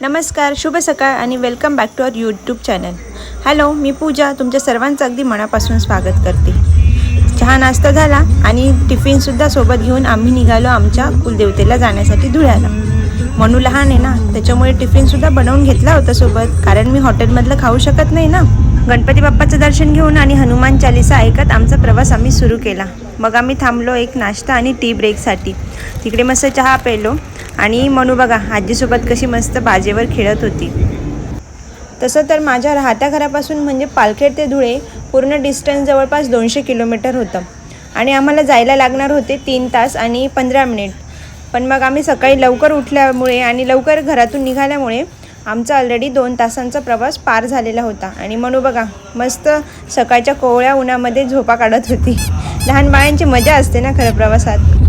नमस्कार शुभ सकाळ आणि welcome back to our YouTube channel hello मी पूजा तुमच्या सर्वांचं अगदी मनापासून स्वागत करते. चहा नाश्ता झाला आणि टिफिनसुद्धा सोबत घेऊन आम्ही निघालो आमच्या कुलदेवतेला जाण्यासाठी धुळ्याला. मनू लहान आहे ना त्याच्यामुळे टिफिनसुद्धा बनवून घेतला होता सोबत कारण मी हॉटेलमधलं खाऊ शकत नाही ना. गणपती बाप्पाचं दर्शन घेऊन आणि हनुमान चालिसा ऐकत आमचा प्रवास आम्ही सुरू केला. मग आम्ही थांबलो एक नाश्ता आणि टी ब्रेकसाठी तिकडे मस्त चहा प्यायलो आणि मनू बघा आजीसोबत कशी मस्त बाजेवर खेळत होती. तसं तर माझ्या राहत्या घरापासून म्हणजे पालखेड ते धुळे पूर्ण डिस्टन्स जवळपास दोनशे किलोमीटर होतं. आणि आम्हाला जायला लागणार होते तीन तास आणि पंधरा मिनिट पण मग आम्ही सकाळी लवकर उठल्यामुळे आणि लवकर घरातून निघाल्यामुळे आमचा ऑलरेडी दोन तासांचा प्रवास पार झालेला होता. आणि म्हणू बघा मस्त सकाळच्या कोवळ्या उन्हामध्ये झोपा काढत होती. लहान बाळांची मजा असते ना खरं प्रवासात.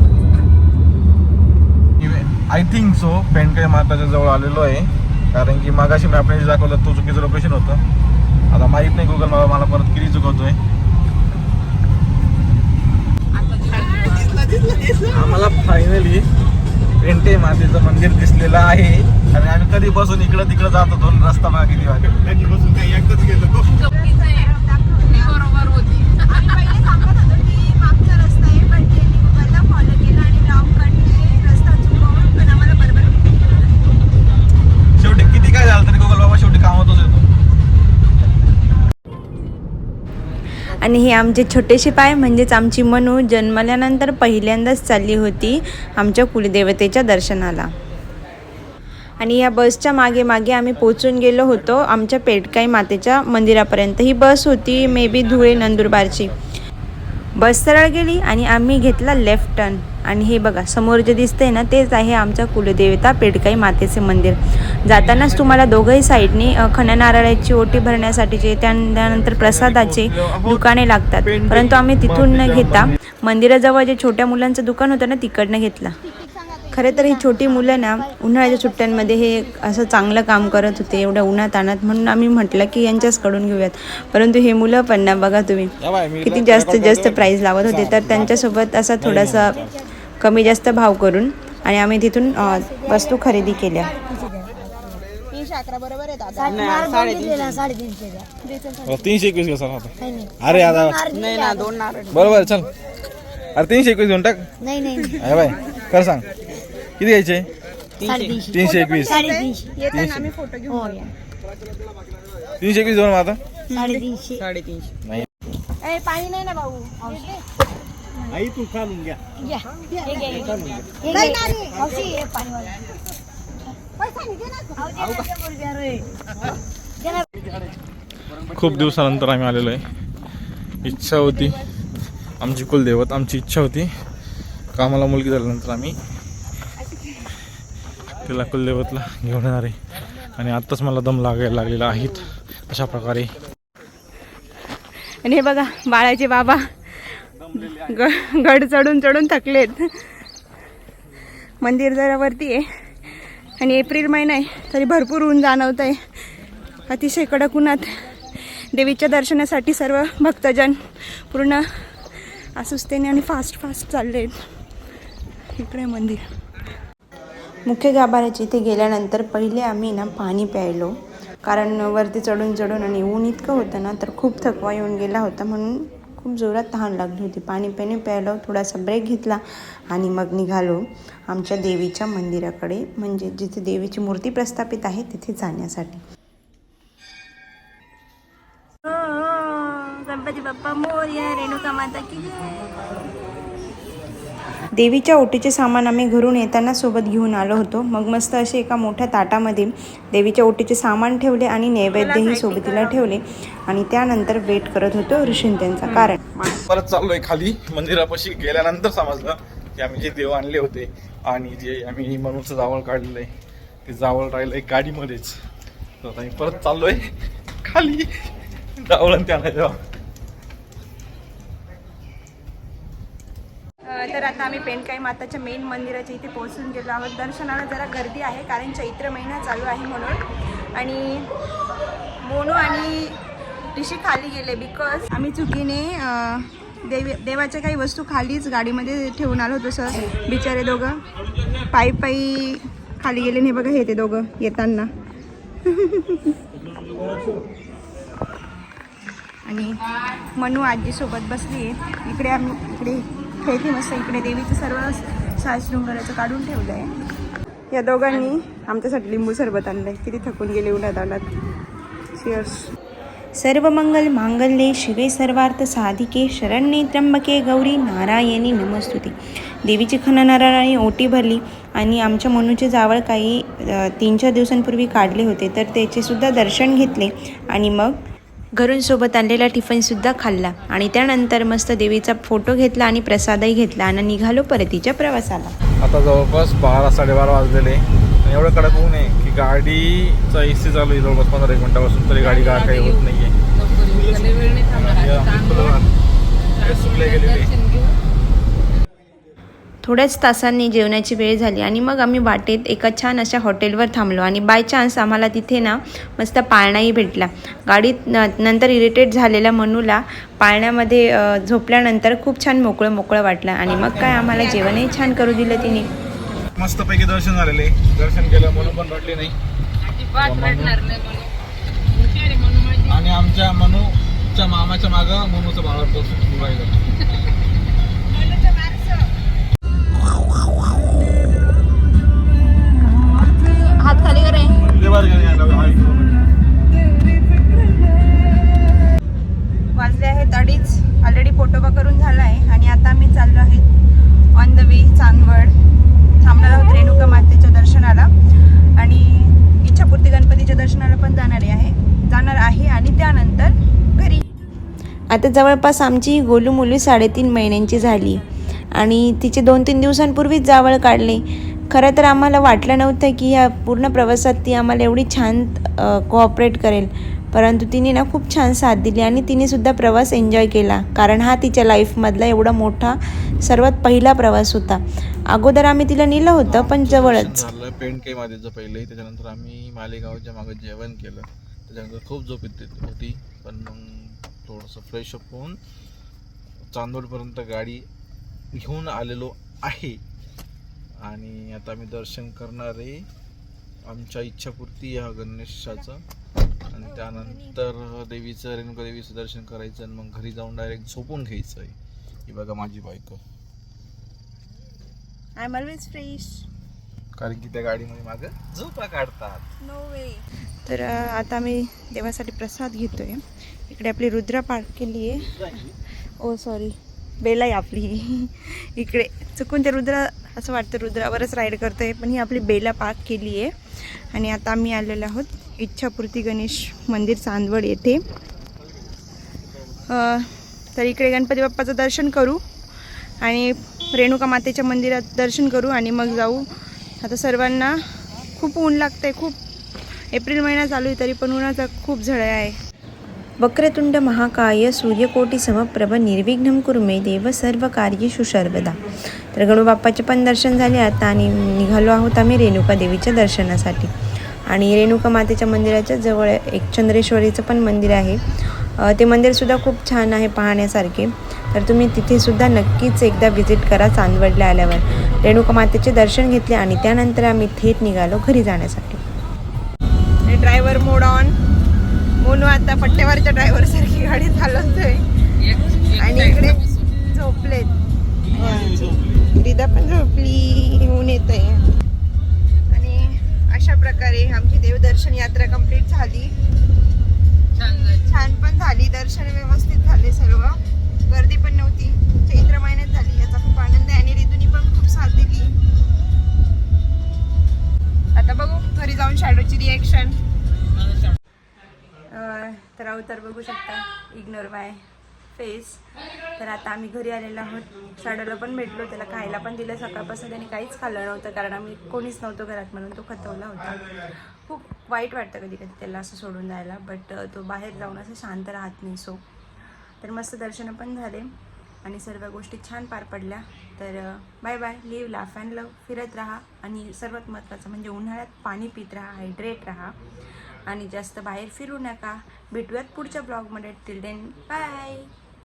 आय थिंक सो पेंडकाई माताच्या जवळ आलेलो आहे. कारण की मागाशी मी आपण दाखवलं तो चुकीचं लोकेशन होतं. आता माहीत नाही गुगल मला मला परत किती चुकवतोय. आम्हाला फायनली पेंटे मातेचं मंदिर दिसलेलं आहे. आणि आम्ही कधीपासून इकडं तिकडं जात होतो रस्ता वाटे कधीपासून काही एकच गेलो. आणि हे आमचे छोटेसे पाय म्हणजेच आमची मनू जन्मल्यानंतर पहिल्यांदाच चालली होती आमच्या कुलदेवतेच्या दर्शनाला. आणि या बसच्या मागे मागे आम्ही पोचून गेलो होतो. आमच्या पेटकाई मातेच्या मंदिरापर्यंत. ही बस होती मे बी धुळे नंदुरबारची. बस सरळ गेली आणि आम्ही घेतला लेफ्ट टर्न आणि हे बघा समोर जे दिसतंय ना तेच आहे आमच्या कुलदेवता पेडकाई मातेचे मंदिर. जातानाच तुम्हाला दोघंही साईडने अ, खण्या नारळाची ओटी भरण्यासाठीचे त्या- त्यानंतर प्रसादाचे दुकाने लागतात. परंतु आम्ही तिथून न घेता मंदिराजवळ जे छोट्या मुलांचं दुकान होतं ना तिकडनं घेतला. खरं तर ही छोटी मुलं ना उन्हाळ्याच्या सुट्ट्यांमध्ये हे असं चांगलं काम करत होते एवढ्या उन्हात आणत म्हणून आम्ही म्हटलं की यांच्याचकडून घेऊयात. परंतु हे मुलं पण ना बघा तुम्ही किती जास्तीत जास्त प्राईज लावत होते. तर त्यांच्यासोबत असा थोडासा कमी जास्त भाव करून आणि आम्ही तिथून वस्तू खरेदी केल्या. तीनशे एकवीस घेऊ आता. अरे आता नाही ना दोन नारळ. बरोबर चल. अरे तीनशे एकवीस घेऊन टाक. नाही नाही अरे बाय. कर सांग. किती घ्यायचे? तीनशे एकवीस. हो तीनशे एकवीस दोन आता. साडेतीनशे. साडेतीनशे. नाही. पाणी नाही ना भाऊ. आई तू खालून घ्या घ्या. हे घ्या, हे घ्या. हे घ्या. मावशी, हे पाणीवाला. अहो, दे ना, दे मुलगी, अरे. दे ना. खूप दिवसानंतर आम्ही आलेलो आहे इच्छा होती आमची कुलदैवत आमची इच्छा होती का आम्हाला मुलगी झाल्यानंतर आम्ही तिला कुलदैवतला घेऊन येणार आहे आणि आत्ताच मला दम लागायला लागलेला आहेत अशा प्रकारे आणि हे बघा बाळाचे बाबा गड चढून चढून थकलेत. मंदिर जरा वरती आहे. आणि एप्रिल महिना आहे तरी भरपूर ऊन जाणवत आहे अतिशय कडक उन्हात देवीच्या दर्शनासाठी सर्व भक्तजन पूर्ण असुस्तेने आणि फास्ट फास्ट चालले आहेत इकडे मंदिर. मुख्य गाभाऱ्याच्या इथे गेल्यानंतर पहिले आम्ही ना पाणी प्यायलो. कारण वरती चढून चढून आणि ऊन इतकं होतं ना तर खूप थकवा येऊन गेला होता म्हणून खूप जोरात तहान लागली होती. पाणी पिणे प्यायलो थोडासा ब्रेक घेतला आणि मग निघालो आमच्या देवीच्या मंदिराकडे म्हणजे जिथे देवीची मूर्ती प्रस्थापित आहे तिथे जाण्यासाठी. गणपती बाप्पा मोर्या रेणुका माता की देवीच्या ओटीचे सामान आम्ही घरून येताना सोबत घेऊन आलो होतो. मग मस्त असे एका मोठ्या ताटामध्ये देवीच्या ओटीचे सामान ठेवले आणि नैवेद्यही सोबतीला ठेवले. आणि त्यानंतर वेट करत होतो ऋषिंत्यांचा कारण. परत चाललोय खाली. मंदिरापाशी गेल्यानंतर समजलं की आम्ही जे देव आणले होते आणि जे आम्ही मनूचं जावळ काढलेलं आहे ते जावळ राहिलंय गाडीमध्येच. तर आता आम्ही परत चाललोय खाली. जावळ ते आणायचं तर आता आम्ही पेंडकाई माताच्या मेन मंदिराच्या इथे पोहोचून गेलो आहोत. दर्शनाला जरा गर्दी आहे कारण चैत्र महिना चालू आहे म्हणून. आणि मोनू आणि ऋषी खाली गेले बिकॉज आम्ही चुकीने देवी देवाच्या काही वस्तू खालीच गाडीमध्ये ठेवून आलो जसं बिचारे दोघं. पायी पायी खाली गेले. नाही बघा हे ते दोघं येताना. आणि मनू आजीसोबत बसली आहे इकडे आम्ही इकडे. खेळते मस्त इकडे देवीचं सर्व साशृंगाराचं काढून ठेवलं आहे. या दोघांनी आमच्यासाठी लिंबू सरबत आणलंय. किती थकून गेले उन्हात आलात शिअर्स सर्व मंगल मांगल्ये शिवे सर्वार्थ साधिके शरण्ये त्र्यंबके गौरी नारायणी नमस्तुती. देवीची खणनारायणी ओटी भरली आणि आमच्या मनूचे जावळ काही तीन चार दिवसांपूर्वी काढले होते. तर त्याचे सुद्धा दर्शन घेतले आणि मग घरून सोबत आणलेला टिफिनसुद्धा खाल्ला आणि त्यानंतर मस्त देवीचा फोटो घेतला आणि प्रसादही घेतला आणि निघालो परतीच्या प्रवासाला. आता जवळपास बारा साडेबारा वाजलेले. आणि एवढं कडक ऊन आहे की गाडीचा ए सी चालू आहे जवळपास पंधरा एक मिनिटापासून तरी गाडी गार काही होत हे सुकले गेलेले. थोड्याच तासांनी जेवणाची वेळ झाली आणि मग आम्ही वाटेत एका छान अशा हॉटेलवर थांबलो. आणि बाय चान्स आम्हाला तिथे ना मस्त पाळणाही भेटला. गाडीत न नंतर इरिटेट झालेल्या मनूला पाळण्यामध्ये झोपल्यानंतर खूप छान मोकळं मोकळं वाटलं. आणि मग काय आम्हाला जेवणही छान करू दिलं तिने. मस्तपैकी दर्शन झालेले. दर्शन केलं म्हणून पण रडले नाही. आणि आमच्या मनूच्या मामाच्या माग मनूचं बाळ बसून जाणारे आहे. जाणार आहे आणि त्यानंतर घरी. आता जवळपास आमची गोलू मुली साडेतीन महिन्यांची झाली. आणि तिचे दोन तीन दिवसांपूर्वीच जावळ काढले. खरं तर आम्हाला वाटलं नव्हतं की ह्या पूर्ण प्रवासात ती आम्हाला एवढी छान कोऑपरेट करेल. परंतु तिने ना खूप छान साथ दिली आणि तिने सुद्धा प्रवास एन्जॉय केला. कारण हा तिच्या लाईफमधला एवढा मोठा सर्वात पहिला प्रवास होता. अगोदर आम्ही तिला नेलं होतं पण जवळच. झालं पेंट काही माझ्याचं पहिले त्याच्यानंतर आम्ही मालेगावच्या मागे जेवण केलं. त्याच्यानंतर खूप झोप येत होती पण मग थोडंसं फ्रेश अप होऊन चांदोडपर्यंत गाडी घेऊन आलेलो आहे. आणि आता आम्ही दर्शन करणार आहे. आमच्या इच्छापूर्ती या गणेशाचं. आणि त्यानंतर देवीचं रेणुका देवीचं दर्शन करायचं आणि मग घरी जाऊन डायरेक्ट झोपून घ्यायचं आहे. ही बघा माझी बायको. आय एम ऑलवेज फ्रेश कारण की त्या गाडीमध्ये मागं झोपा काढतात. नो वे तर अ, आता आम्ही देवासाठी प्रसाद घेतोय. इकडे आपली रुद्रा पार्क केली आहे. ओ सॉरी बेला आहे आपली. इकडे. चुकून ते रुद्रा असं वाटतं रुद्रावरच राईड करतोय पण ही आपली बेला पार्क केली आहे. आणि आता आम्ही आलेलो आहोत इच्छापूर्ती गणेश मंदिर चांदवड येथे. तर इकडे गणपती बाप्पाचं दर्शन करू आणि रेणुका मातेच्या मंदिरात दर्शन करू आणि मग जाऊ. आता सर्वांना खूप ऊन लागतंय खूप. एप्रिल महिना चालू आहे तरी पण उन्हाचा खूप झळा आहे. वक्रतुंड महाकाय सूर्यकोटी समप्रभ निर्विघ्न कुर्मे देव सर्व कार्येषु सर्वदा. तर गणूबाप्पाचे पण दर्शन झाले आता आणि निघालो आहोत आम्ही रेणुका देवीच्या दर्शनासाठी. आणि रेणुका मातेच्या मंदिराच्या जवळ एक चंद्रेश्वरीचं पण मंदिर आहे. ते मंदिरसुद्धा खूप छान आहे पाहण्यासारखे. तर तुम्ही तिथेसुद्धा नक्कीच एकदा व्हिजिट करा चांदवडला आल्यावर. रेणुका मातेचे दर्शन घेतले आणि त्यानंतर आम्ही थेट निघालो घरी जाण्यासाठी. ड्रायव्हर मोड ऑन मोनू आता पट्ट्यावरच्या ड्रायव्हर सारखी गाडी चालवतोय. आणि इकडे झोपलेत. रिदा पण झोपली ऊन येत आहे आणि अशा प्रकारे आमची देवदर्शन यात्रा कंप्लीट झाली. छान पण झाली दर्शन व्यवस्थित झाले सर्व. गर्दी पण नव्हती. चैत्र महिन्यात झाली याचा खूप आनंद आहे. आणि रितूनी पण खूप साथ दिली. आता बघू घरी जाऊन शॅडोची रिॲक्शन तर अवतार बघू शकता. इग्नोर बाय फेस तर आता आम्ही घरी आलेलो आहोत. शाडूला पण भेटलो त्याला खायला पण दिलं. सकाळपासून त्याने काहीच खाल्लं नव्हतं कारण आम्ही कोणीच नव्हतो घरात म्हणून तो खतवला होता. खूप वाईट वाटतं कधी कधी त्याला असं सोडून जायला. बट तो बाहेर जाऊन असं शांत राहत नाही सो तर मस्त दर्शनं पण झाले आणि सर्व गोष्टी छान पार पडल्या. तर bye bye live laugh and love फिरत राहा आणि सर्वात महत्त्वाचं म्हणजे उन्हाळ्यात पाणी पित राहा हायड्रेट राहा. आणि जास्त बाहेर फिरू नका. भेटूयात पुढच्या ब्लॉगमध्ये. Till then bye